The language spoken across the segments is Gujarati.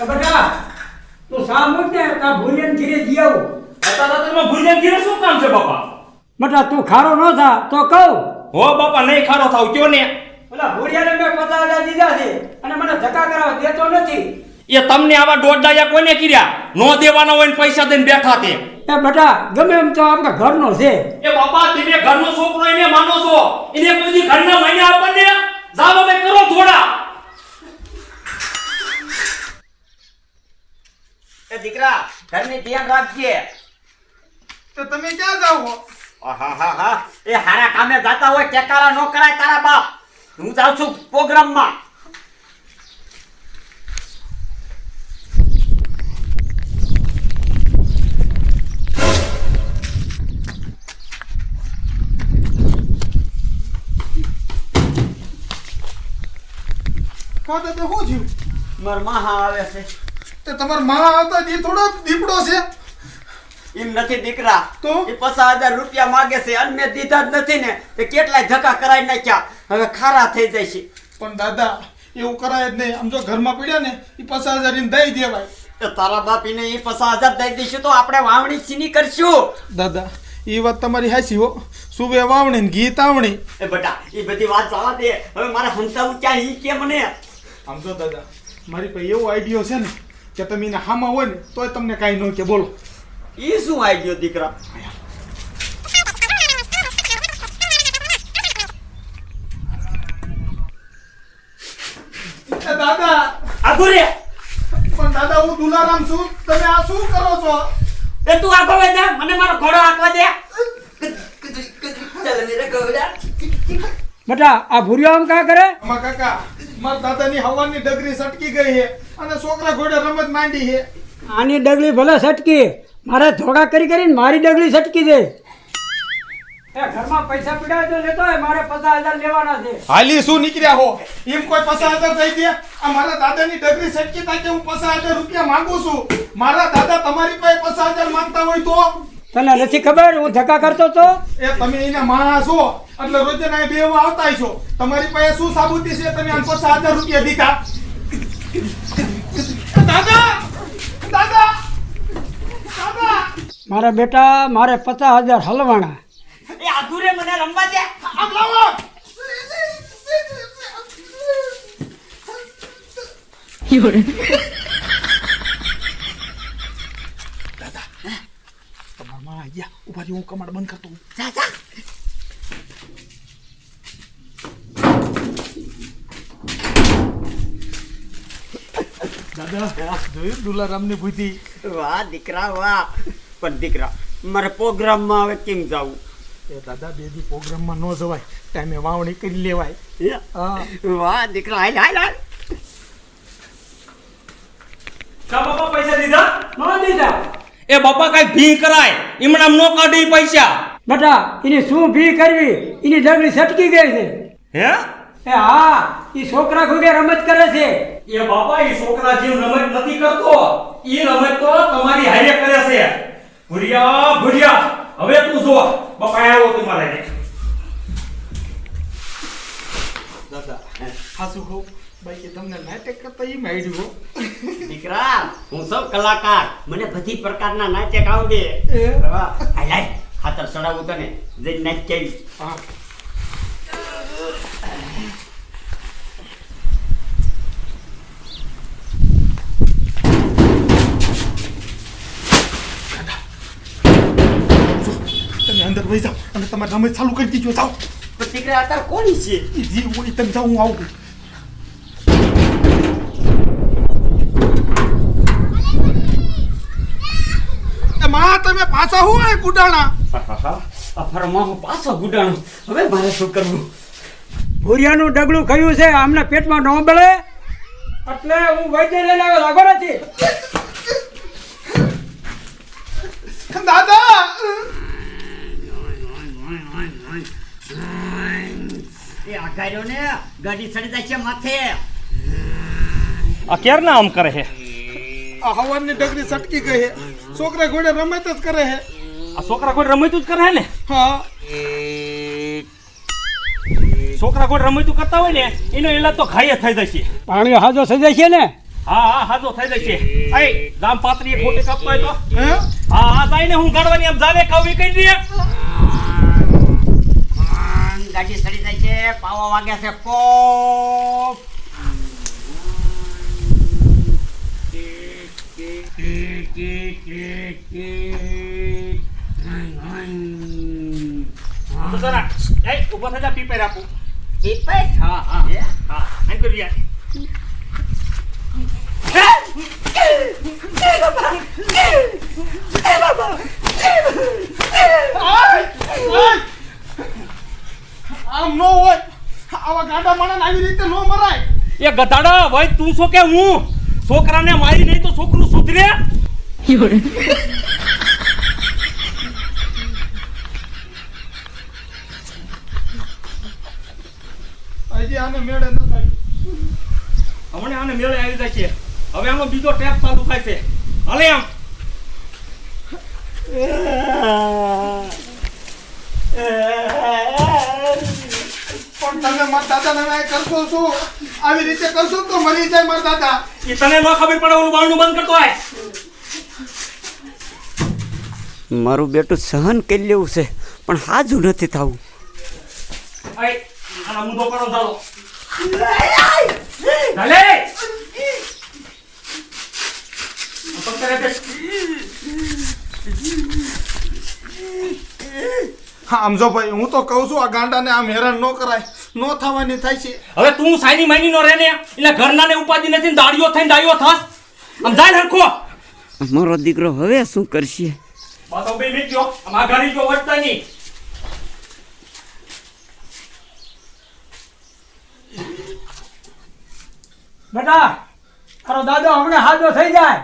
તો બેટા તું સાંભળ ને તા ભૂલિયન ઘીરે જીવ અત્યારે તમે ભૂલ્યા ઘીરે શું કામ છે બાપા? બેટા તું ખારો ન થા તો કહું. હો બાપા નહીં ખારો થાવ કયો ને? ઓલા ભૂરિયાને મેં પચાસ હજાર દીધા છે અને મને ધક્કા કરાવવા દેતો નથી. એ તમને આવા દોડડાયા કોને કર્યા? નો દેવાના હોય ને પૈસા દઈને બેઠા તે. એ બેટા ગમે એમ તો આપણા ઘરનો છે. એ બાપા તમે ઘરનો છોકરો એને માનો છો? એને કોઈ ઘરના મહિને આપણને જાવ અમે કરો થોડા. એ દીકરા ઘરની ધ્યાન રાખજે. તો તમે ક્યાં? આહાહાહા. એ હારા કામે જાતા હોય ટેકારા નો કરાય તારા બાપ. હું જાઉં છું પ્રોગ્રામમાં. કાં તો તે શું થયું મારા માહા આવે છે. તે તમારમાં આવતા દી થોડો દીપડો છે. એમ નથી દીકરા. તો? એ પચાસ હજાર રૂપિયા માગે છે અને મેં દીધા જ નથી ને. તે કેટલાય ધક્કા કરાઈ નાખ્યા. હવે ખારા થઈ જાય છે પણ દાદા એવું કરાય જ નહીં. આમ જો ઘરમાં પડ્યા ને એ પચાસ હજાર દઈ દેવાય. તો તારા બાપીને એ પચાસ હજાર દઈ દઈશું તો આપણે વાવણી છીની કરશું. દાદા એ વાત તમારી હાચી હો. સુબે વાવણી ને ગીત આવણી એ બટા એ બધી વાત જવા દે. હવે મારે હંતાવું ક્યાં ઈ કે મને? આમ જો દાદા મારી પાસે એવો આઈડિયો છે ને કે તમે એને હામાં હોય ને તોય તમને કાંઈ ન કે બોલો. એ શું આવી ગયો દીકરા? દાદા! આગો રે. પણ દાદા હું દુલારામ છું. તમે આ શું કરો છો? એ તું આગળ વધ જા મને મારો ઘોડો આંકવા દે. ચાલ મેરે ઘોડા. બેટા આ ભૂર્યો આમ કા કરે? આમાં કાકા મારા દાદાની હવાની ડગરી સટકી ગઈ છે અને છોકરા ઘોડે રમત માંડી છે. આની ડગલી ભલે સટકી મારા ધોકા કરી કરીને મારી ડગલી સટકી દે એ ઘરમાં પૈસા પીડા તો લેતો હોય મારે પચાસ હજાર લેવાના છે. હાલી શું નીકળ્યા હો? એમ કોઈ પચાસ હજાર થઈ ગયા આ મારા દાદાની ડગરી સટકી થાય કે હું પચાસ હજાર રૂપિયા માંગુ છું? મારા દાદા તમારી પાસે પચાસ હજાર માંગતા હોય તો? તને નથી ખબર? હું ધક્કા કરતો તો? એ તમે એના માણસ છો એટલે રોજે ના બે આવતા છો. તમારી પાસે શું સાબુતી છે? તમે આમ પચાસ હજાર રૂપિયા દીધા. દાદા! દાદા! દાદા! મારા બેટા મારે પચાસ હજાર હલવાના. એ આધુરે મને રમવા દે. આમ લાવો! તમારા માં આઈ ગયા ઊભા હું કમાડ બંધ કરતો જા જા દાદા જોયું દુલારામની વાહ દીકરા વાહ પણ દીકરા મારે પ્રોગ્રામમાં હવે કેમ જાવું એ દાદા બે દી પ્રોગ્રામમાં ન જવાય ટાઈમે વાવણી કરી લેવાય વાહ દીકરા હાલ હાલ હાલ પૈસા દીધા ન દીધા એ બાપા કઈ ભી કરાય? ઈમણામ નો કાઢી પૈસા. બટા એની શું ફી કરવી? એની ડગલી સટકી ગઈ છે. હે? એ હા એ છોકરા ખુગે રમત કરે છે. એ બાપા એ છોકરા જેમ રમત નથી કરતો. ઈ રમત તો તમારી હારે કરે છે. ભુરિયા ભુરિયા હવે તું જો. બાપા આવો તમારે. દાદા હાસુ કહું બાકી તમને નાટક કરતા એમ આઈડ્યું દીકરા હું સૌ કલાકાર. મને બધી પ્રકારના નાટક આવડે. હાલ હાથર ચડાવું તને. જઈ નાટક હા. તમે અંદર વહી જાઓ અને તમારે રમત ચાલુ કરી દીજો જાઓ. દીકરા અત્યારે કોની છે? એ જે હોય તમે જાઓ હું આવું એ માં તમે પાછા હું આ ગુડાણા? અફરમાં હું પાછો ગુડાણો. હવે મારે શું કરવું? ભૂરિયાનું ડગલું ખયું છે આમને પેટમાં ન બળે? એટલે હું વૈદ્ય લઈને આવ્યો લાગો નથી. દાદા! એ આઘાર્યો ને ગાડી ચડી જાય છે માથે. આ ક્યારના આમ કરે છે? આ હવાની ડગરી સટકી ગઈ છે. છોકરા ઘોડે રમત જ કરે હે. આ છોકરા ઘોડે રમતું જ કરે હે ને? હા. છોકરા કોઈ રમતું કરતા હોય ને એનો ઈલાજ તો ખાઈએ થઈ જશે. પાણી હાજો થઈ જાય છે ને? હા હા હાજો થઈ જશે. એ દામ પાત્રી ખોટી કાપતો તો? હે? હા જાઈને હું ગાડવાની આમ જાવે કવી કહી દે ગાડી સડી જાય છે પાવા વાગ્યા છે યાર આમ નો હોય આવા ગાંડા માણસ આવી રીતે નો મરાય એ ગધાડા, ભાઈ, તું શું કે હું? છોકરાને મારી નહીં તો છોકરું સુધરે? હજી આને મેળે ન થાય. હમણે આને મેળે આવી જશે. હવે આનો બીજો ટેપ ચાલુ થાય છે. હાલે આમ. પણ તમે મારા દાદાને કરશો શું? આવી રીતે કરશો તો મરી જાય મારા દાદા. એ તને ન ખબર પડે ઓલું બારણું બંધ કરતો હોય મારું બેટું સહન કરી લેવું છે પણ હાજુ નથી થવું. આમ જો ભાઈ હું તો કહું છું આ ગાંડાને આમ હેરાન ન કરાય. નો થવાની થાય છે. હવે તું સાઈની માયની નો રહે ને એટલે ઘરના ને ઉપાધિ નથી ને દાડીઓ થઈને દાડીઓ થાસ. આમ જાય હરખો. મારો દીકરો હવે શું કરશે? બાતો બે મિનિટ જો આમ આ જો વટતા નહીં. બેટા તારો દાદો હમણાં હાજો થઈ જાય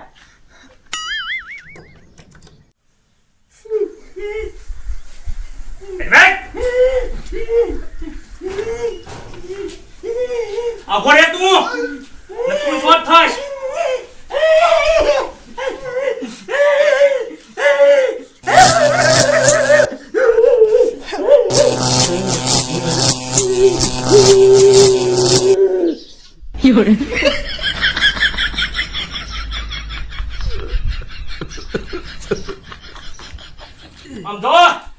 આ ઘોડે તું ને તું સ્વત થાશ આમ જો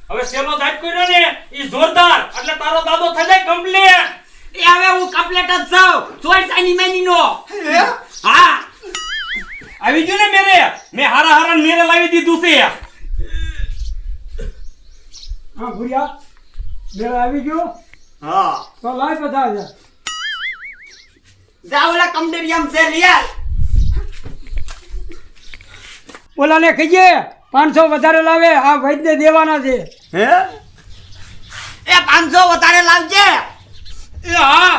હવે શેનો જાત કર્યો ને ઈ જોરદાર. એટલે તારો દાદો થઈ જાય કમ્પ્લીટ એ હવે હું કમ્પ્લેટ જ જાઉં જોઈ સાની મેની નો હા. આવી ગયું ને મેરે? મેં હારા હારા મેરે લાવી દીધું છે. હા ભૂરિયા આવી ગયો? હા. તો લાય બધા જા. જા ઓલા કમડેરિયમ છે લિયા ઓલાને કહીએ પાંચસો વધારે લાવે આ વૈદ્ય દેવાના છે. હે? એ પાંચસો વધારે લાવજે. એ હા.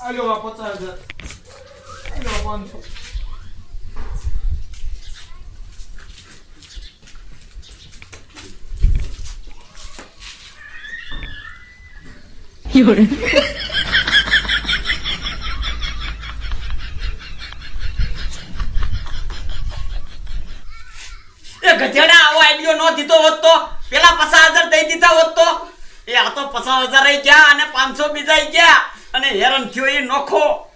આલ્યો પચાસ હજાર. આલ્યો આ પાંચસો એ ગધેડા આવો આઈડિયો નો દીધો હોત. પેલા પચાસ હજાર દઈ દીધા હોત. તો એ આ તો પચાસ હજાર ગયા અને પાંચસો બીજા ગયા. અને હેરાન થયો એ નોખો.